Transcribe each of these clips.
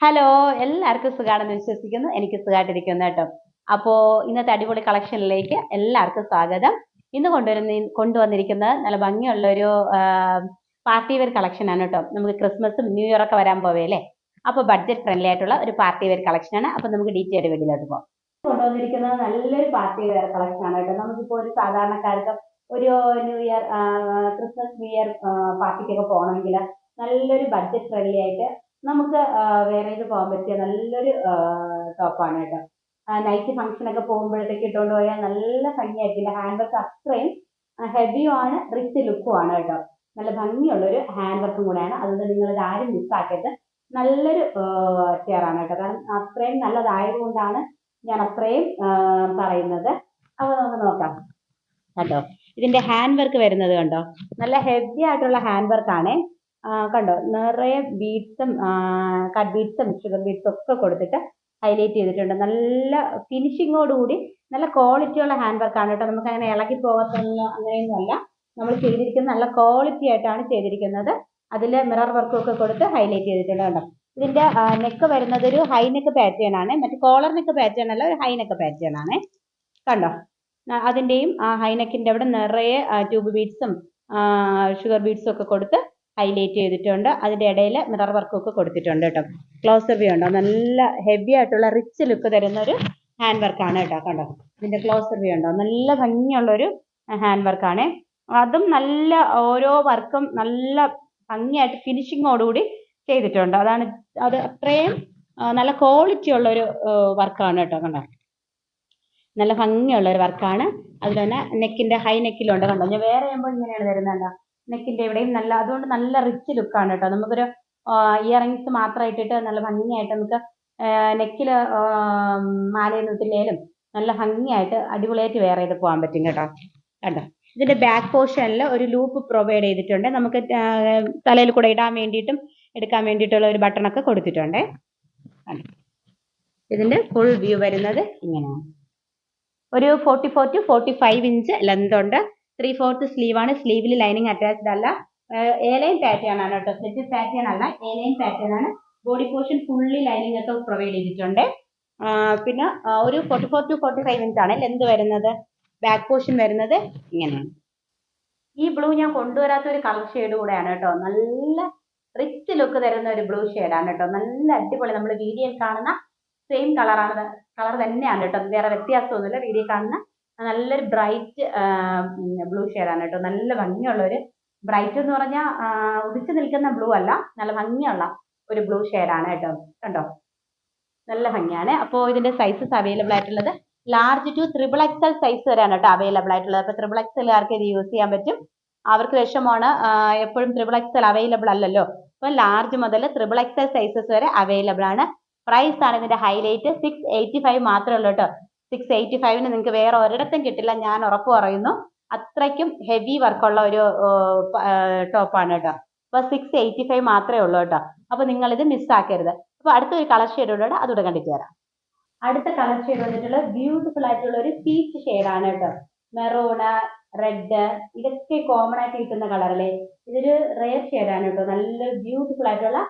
Hello എല്ലാവർക്കും സുഖാണെന്ന് വിശ്വസിക്കുന്നു. എനിക്ക് സുഖമായിട്ടിരിക്കുന്നു കേട്ടോ. അപ്പോ ഇന്നത്തെ അടിപൊളി കളക്ഷനിലേക്ക് എല്ലാവർക്കും സ്വാഗതം. ഇന്ന് കൊണ്ടുവരുന്ന കൊണ്ടുവന്നിരിക്കുന്നത് നല്ല ഭംഗിയുള്ള ഒരു പാർട്ടി വെയർ കളക്ഷൻ ആണ് കേട്ടോ. നമുക്ക് ക്രിസ്മസും ന്യൂ ഇയർ ഒക്കെ വരാൻ പോവേലേ അപ്പൊ ബഡ്ജറ്റ് ഫ്രണ്ട്ലി ആയിട്ടുള്ള ഒരു പാർട്ടി വെയർ കളക്ഷൻ ആണ്. അപ്പൊ നമുക്ക് ഡീറ്റെയിൽ വീട്ടിലോട്ട് പോകാം കൊണ്ടുവന്നിരിക്കുന്നത് നല്ലൊരു പാർട്ടി വെയർ കളക്ഷൻ ആണ് കേട്ടോ. നമുക്കിപ്പോ ഒരു സാധാരണക്കാർക്ക് ഒരു new year Christmas new year പാർട്ടിക്കൊക്കെ പോകണമെങ്കിൽ നല്ലൊരു ബഡ്ജറ്റ് ഫ്രണ്ട്ലി ആയിട്ട് നമുക്ക് വേറെ ഇത് പോകാൻ പറ്റിയ നല്ലൊരു ടോപ്പാണ് കേട്ടോ. നൈറ്റ് ഫങ്ഷനൊക്കെ പോകുമ്പോഴത്തേക്ക് ഇട്ടുകൊണ്ട് പോയാൽ നല്ല ഭംഗിയായിരിക്കില്ല ഹാൻഡ് വർക്ക് അത്രയും ഹെവിയും ആണ് റിച്ച് ലുക്കും ആണ് കേട്ടോ. നല്ല ഭംഗിയുള്ളൊരു ഹാൻഡ് വർക്കും കൂടെയാണ്. അതുകൊണ്ട് നിങ്ങൾ ഇത് ആരും മിസ്സാക്കരുത് നല്ലൊരു ചെയറാണ് കേട്ടോ. കാരണം അത്രയും നല്ലതായതുകൊണ്ടാണ് ഞാൻ അത്രയും പറയുന്നത്. അപ്പോൾ നമുക്ക് നോക്കാം. കേട്ടോ. ഇതിന്റെ ഹാൻഡ് വർക്ക് വരുന്നത് കണ്ടോ? നല്ല ഹെവി ആയിട്ടുള്ള ഹാൻഡ് വർക്ക് ആണേ. കണ്ടോ? നിറയെ ബീഡ്സും കട്ട് ബീഡ്സും ഷുഗർ ബീഡ്സും ഒക്കെ കൊടുത്തിട്ട് ഹൈലൈറ്റ് ചെയ്തിട്ടുണ്ട്. നല്ല ഫിനിഷിങ്ങോടുകൂടി നല്ല ക്വാളിറ്റിയുള്ള ഹാൻഡ് വർക്ക് ആണ് കേട്ടോ. നമുക്ക് അങ്ങനെ ഇളകി പോകത്തുള്ള അങ്ങനെയൊന്നുമല്ല. നമ്മൾ ചെയ്തിരിക്കുന്നത് നല്ല ക്വാളിറ്റി ആയിട്ടാണ് ചെയ്തിരിക്കുന്നത്. അതിൽ മിറർ വർക്കും ഒക്കെ കൊടുത്ത് ഹൈലൈറ്റ് ചെയ്തിട്ടുണ്ട് കേട്ടോ. ഇതിന്റെ നെക്ക് വരുന്നത് ഒരു ഹൈ നെക്ക് പാറ്റേൺ ആണ്. മറ്റേ കോളർ നെക്ക് പാറ്റേൺ അല്ല ഒരു ഹൈ നെക്ക് പാറ്റേൺ ആണ്. കണ്ടോ? അതിന്റെയും ആ ഹൈ നെക്കിന്റെ അവിടെ നിറയെ ട്യൂബ് ബീഡ്സും ഷുഗർ ബീഡ്സും ഒക്കെ കൊടുത്ത് ഹൈലൈറ്റ് ചെയ്തിട്ടുണ്ട്. അതിന്റെ ഇടയിൽ മിറർ വർക്കും ഒക്കെ കൊടുത്തിട്ടുണ്ട് കേട്ടോ. ക്ലോസർ വ്യൂ ഉണ്ടോ? നല്ല ഹെവി ആയിട്ടുള്ള റിച്ച് ലുക്ക് തരുന്ന ഒരു ഹാൻഡ് വർക്കാണ് കേട്ടോ. കണ്ടോ? ഇതിന്റെ ക്ലോസർ വ്യൂ ഉണ്ടോ? നല്ല ഭംഗിയുള്ളൊരു ഹാൻഡ് വർക്കാണ് അതും നല്ല ഓരോ വർക്കും നല്ല ഭംഗിയായിട്ട് ഫിനിഷിങ്ങോടുകൂടി ചെയ്തിട്ടുണ്ട്. അതാണ് അത് അത്രയും നല്ല ക്വാളിറ്റി ഉള്ളൊരു വർക്കാണ് കേട്ടോ. കണ്ടോ? നല്ല ഭംഗിയുള്ള ഒരു വർക്കാണ് അതിൽ തന്നെ നെക്കിന്റെ ഹൈ നെക്കിലുണ്ട് കണ്ടോ? ഞാൻ വേറെ ചെയ്യുമ്പോൾ ഇങ്ങനെയാണ് വരുന്നത് നെക്കിന്റെ ഇവിടെയും നല്ല അതുകൊണ്ട് നല്ല റിച്ച് ലുക്കാണ് കേട്ടോ നമുക്കൊരു ഇയറിങ്സ് മാത്രം ഇട്ടിട്ട് നല്ല ഭംഗിയായിട്ട് നമുക്ക് നെക്കിൽ മാലയൊന്നും ഇട്ടില്ലേലും നല്ല ഭംഗിയായിട്ട് അടിപൊളിയായിട്ട് വെയർ ചെയ്ത് പോകാൻ പറ്റും കേട്ടോ. കണ്ടോ? ഇതിന്റെ ബാക്ക് പോർഷനിൽ ഒരു ലൂപ്പ് പ്രൊവൈഡ് ചെയ്തിട്ടുണ്ട്. നമുക്ക് തലയിൽ കൂടെ ഇടാൻ വേണ്ടിയിട്ടും എടുക്കാൻ വേണ്ടിയിട്ടുള്ള ഒരു ബട്ടൺ ഒക്കെ കൊടുത്തിട്ടുണ്ട്. ഇതിന്റെ ഫുൾ വ്യൂ വരുന്നത് ഇങ്ങനെയാണ്. ഒരു forty four to forty five inch length ഉണ്ട്. ത്രീ ഫോർത്ത് ആണ്. സ്ലീവിൽ ലൈനിങ് അറ്റാച്ച്ഡ് അല്ല. എ ലൈൻ പാറ്റേൺ ആണ് കേട്ടോ. സെറ്റ് പാറ്റേൺ അല്ല എ ലൈൻ പാറ്റേൺ ആണ്. ബോഡി പോർഷൻ ഫുള്ളി ലൈനിങ് ഒക്കെ പ്രൊവൈഡ് ചെയ്തിട്ടുണ്ട്. പിന്നെ ഒരു forty four to forty five inch ആണ് ലെന്ത് വരുന്നത്. ബാക്ക് പോർഷൻ വരുന്നത് ഇങ്ങനെയാണ്. ഈ ബ്ലൂ ഞാൻ കൊണ്ടുവരാത്ത ഒരു കളർ ഷെയ്ഡ് കൂടെയാണ് കേട്ടോ. നല്ല റിച്ച് ലുക്ക് തരുന്ന ഒരു ബ്ലൂ ഷെയ്ഡാണ് കേട്ടോ. നല്ല അടിപൊളി. നമ്മൾ വീഡിയോയിൽ കാണുന്ന സെയിം കളറാണ് കളർ തന്നെയാണ് കേട്ടോ. വേറെ വ്യത്യാസമൊന്നുമില്ല. വീഡിയോ കാണുന്ന നല്ലൊരു ബ്രൈറ്റ് ബ്ലൂ ഷെയ്ഡാണ് കേട്ടോ. നല്ല ഭംഗിയുള്ള ഒരു ബ്രൈറ്റ് എന്ന് പറഞ്ഞാൽ ഉദിച്ചു നിൽക്കുന്ന ബ്ലൂ അല്ല നല്ല ഭംഗിയുള്ള ഒരു ബ്ലൂ ഷെയ്ഡാണ് കേട്ടോ. കണ്ടോ? നല്ല ഭംഗിയാണ്. അപ്പോൾ ഇതിന്റെ സൈസസ് അവൈലബിൾ ആയിട്ടുള്ളത് large to triple XL size വരെയാണ് കേട്ടോ അവൈലബിൾ ആയിട്ടുള്ളത്. അപ്പോൾ ത്രിബിൾ എക്സലുകാർക്ക് ഇത് യൂസ് ചെയ്യാൻ പറ്റും. അവർക്ക് വിഷമമാണ് എപ്പോഴും ത്രിബിൾ എക്സൽ അവൈലബിൾ അല്ലല്ലോ. അപ്പോൾ ലാർജ് മുതൽ ത്രിബിൾ എക്സൽ സൈസസ് വരെ അവൈലബിൾ ആണ്. പ്രൈസ് ആണ് ഇതിന്റെ ഹൈലൈറ്റ് സിക്സ് എയ്റ്റി ഫൈവ് മാത്രമേ ഉള്ളൂ കേട്ടോ. സിക്സ് എയ്റ്റി ഫൈവിന് നിങ്ങൾക്ക് വേറെ ഒരിടത്തും കിട്ടില്ല ഞാൻ ഉറപ്പ് പറയുന്നു. അത്രയ്ക്കും ഹെവി വർക്കുള്ള ഒരു ടോപ്പാണ് കേട്ടോ. അപ്പോൾ സിക്സ് എയ്റ്റി ഫൈവ് മാത്രമേ ഉള്ളൂ കേട്ടോ. അപ്പോൾ ഇത് മിസ്സാക്കരുത് അപ്പോൾ അടുത്തൊരു കളർ ഷെയ്ഡ് ഉണ്ട് അതുകൂടെ കണ്ടിട്ട് വരാം. അടുത്ത കളർ ഷെയ്ഡ് വന്നിട്ടുള്ള ബ്യൂട്ടിഫുൾ ആയിട്ടുള്ള ഒരു പീച്ച് ആണ് കേട്ടോ. മെറൂണ് റെഡ് ഇതൊക്കെ കോമൺ ആയിട്ട് കിട്ടുന്ന കളറല്ലേ ഇതൊരു റെയർ ഷെയ്ഡാണ് കേട്ടോ. നല്ല ബ്യൂട്ടിഫുൾ ആയിട്ടുള്ള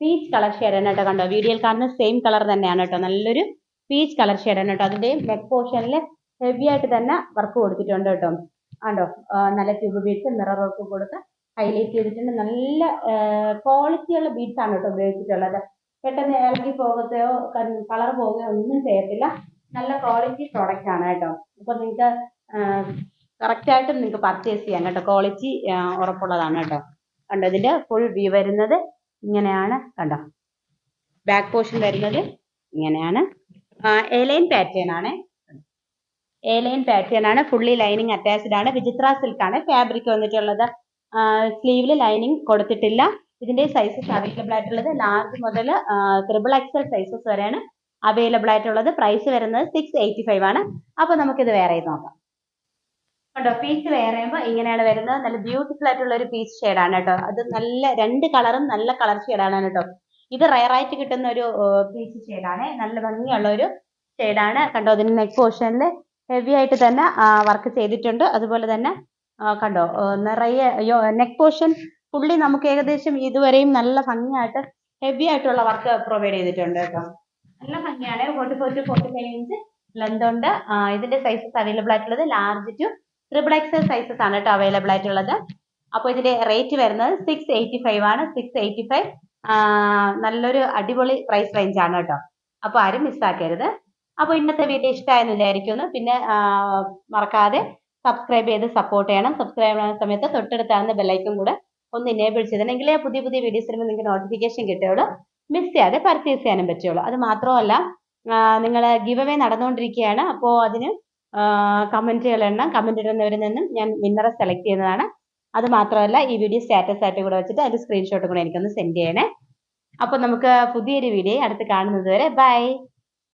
പീച്ച് കളർ ഷെയ്ഡാണ് കേട്ടോ കണ്ടോ? വീഡിയോയിൽ കാണുന്ന സെയിം കളർ തന്നെയാണ് കേട്ടോ. നല്ലൊരു പീച്ച് കളർ ഷെയ്ഡാണ് കേട്ടോ. അതിന്റെ നെക്ക് പോർഷനിൽ ഹെവി ആയിട്ട് തന്നെ വർക്ക് കൊടുത്തിട്ടുണ്ട് കേട്ടോ. ആണ്ടോ നല്ല ട്യൂബ് ബീഡ്സ് മിറർ വർക്ക് കൊടുത്ത് ഹൈലൈറ്റ് ചെയ്തിട്ടുണ്ട്. നല്ല ക്വാളിറ്റിയുള്ള ബീഡ്സ് ആണ് കേട്ടോ ഉപയോഗിച്ചിട്ടുള്ളത്. പെട്ടെന്ന് ഇളകി പോകത്തെയോ കളർ പോവുകയോ ഒന്നും ചെയ്യത്തില്ല. നല്ല ക്വാളിറ്റി പ്രോഡക്റ്റ് ആണ് കേട്ടോ. അപ്പൊ നിങ്ങൾക്ക് കറക്റ്റ് ആയിട്ട് നിങ്ങൾക്ക് പർച്ചേസ് ചെയ്യാം കേട്ടോ. ക്വാളിറ്റി ഉറപ്പുള്ളതാണ് കേട്ടോ. കണ്ടോ? ഇതിന്റെ ഫുൾ വ്യൂ വരുന്നത് ഇങ്ങനെയാണ്. കണ്ടോ? ബാക്ക് പോർഷൻ വരുന്നത് ഇങ്ങനെയാണ്. എലൈൻ പാറ്റേൺ ആണ്. എലൈൻ പാറ്റേൺ ആണ്. ഫുള്ളി ലൈനിങ് അറ്റാച്ച്ഡ് ആണ്. വിചിത്ര സിൽക്ക് ആണ് ഫാബ്രിക് വന്നിട്ടുള്ളത്. സ്ലീവിൽ ലൈനിങ് കൊടുത്തിട്ടില്ല. ഇതിന്റെ സൈസസ് അവൈലബിൾ ആയിട്ടുള്ളത് ലാർജ് മുതൽ ത്രിബിൾ എക്സൽ സൈസസ് വരെയാണ് അവൈലബിൾ ആയിട്ടുള്ളത്. പ്രൈസ് വരുന്നത് സിക്സ് എയ്റ്റി ഫൈവ് ആണ്. അപ്പൊ നമുക്കിത് വേറെ നോക്കാം. കണ്ടോ? പീച്ച് വെയർ ചെയ്യുമ്പോൾ ഇങ്ങനെയാണ് വരുന്നത്. നല്ല ബ്യൂട്ടിഫുൾ ആയിട്ടുള്ള ഒരു പീച്ച് ആണ് കേട്ടോ. അത് നല്ല രണ്ട് കളറും നല്ല കളർ ഷെയ്ഡാണ് കേട്ടോ. ഇത് റയറായിട്ട് കിട്ടുന്ന ഒരു പീച്ച് ഷെയ്ഡാണ് നല്ല ഭംഗിയുള്ള ഒരു ഷെയ്ഡാണ് കണ്ടോ അതിന് നെക്ക് പോർഷനിൽ ഹെവി ആയിട്ട് തന്നെ വർക്ക് ചെയ്തിട്ടുണ്ട്. അതുപോലെ തന്നെ കണ്ടോ നിറയെ നെക്ക് പോർഷൻ പുള്ളി നമുക്ക് ഏകദേശം ഇതുവരെയും നല്ല ഭംഗിയായിട്ട് ഹെവി ആയിട്ടുള്ള വർക്ക് പ്രൊവൈഡ് ചെയ്തിട്ടുണ്ട് കേട്ടോ. നല്ല ഭംഗിയാണ്. Forty four to forty five inch length ഉണ്ട്. ഇതിന്റെ സൈസസ് അവൈലബിൾ ആയിട്ടുള്ളത് large to triple XL sizes ആണ് കേട്ടോ അവൈലബിൾ ആയിട്ടുള്ളത്. അപ്പോൾ ഇതിന്റെ റേറ്റ് വരുന്നത് സിക്സ് എയ്റ്റി ഫൈവ് ആണ്. സിക്സ് എയ്റ്റി ഫൈവ് നല്ലൊരു അടിപൊളി പ്രൈസ് ആണ് കേട്ടോ. അപ്പോൾ ആരും മിസ്സാക്കരുത് അപ്പോൾ ഇന്നത്തെ വീഡിയോ ഇഷ്ടമായെന്ന് വിചാരിക്കുന്നു. പിന്നെ മറക്കാതെ സബ്സ്ക്രൈബ് ചെയ്ത് സപ്പോർട്ട് ചെയ്യണം. സബ്സ്ക്രൈബ് ചെയ്യുന്ന സമയത്ത് തൊട്ടടുത്താകുന്ന ബെല്ലൈക്കും കൂടെ ഒന്ന് എനേബിൾ ചെയ്തിട്ടുണ്ടെങ്കിലേ പുതിയ പുതിയ വീഡിയോസ് വരുമ്പോൾ നിങ്ങൾക്ക് നോട്ടിഫിക്കേഷൻ കിട്ടുകയുള്ളൂ. മിസ് ചെയ്യാതെ പർച്ചേസ് ചെയ്യാനും പറ്റുള്ളൂ അത് മാത്രമല്ല നിങ്ങൾ ഗിവ് അവേ നടന്നുകൊണ്ടിരിക്കുകയാണ്. അപ്പോൾ അതിന് കമന്റുകൾ എണ്ണം. കമന്റ് ഇടുന്നവരിൽ നിന്നും ഞാൻ വിന്നറെ സെലക്ട് ചെയ്യുന്നതാണ്. അത് മാത്രമല്ല ഈ വീഡിയോ സ്റ്റാറ്റസ് ആയിട്ട് കൂടെ വെച്ചിട്ട് അതിന്റെ സ്ക്രീൻഷോട്ട് കൂടെ എനിക്കൊന്ന് സെൻഡ് ചെയ്യണേ. അപ്പോൾ നമുക്ക് പുതിയൊരു വീഡിയോ അടുത്ത് കാണുന്നത് വരെ ബൈ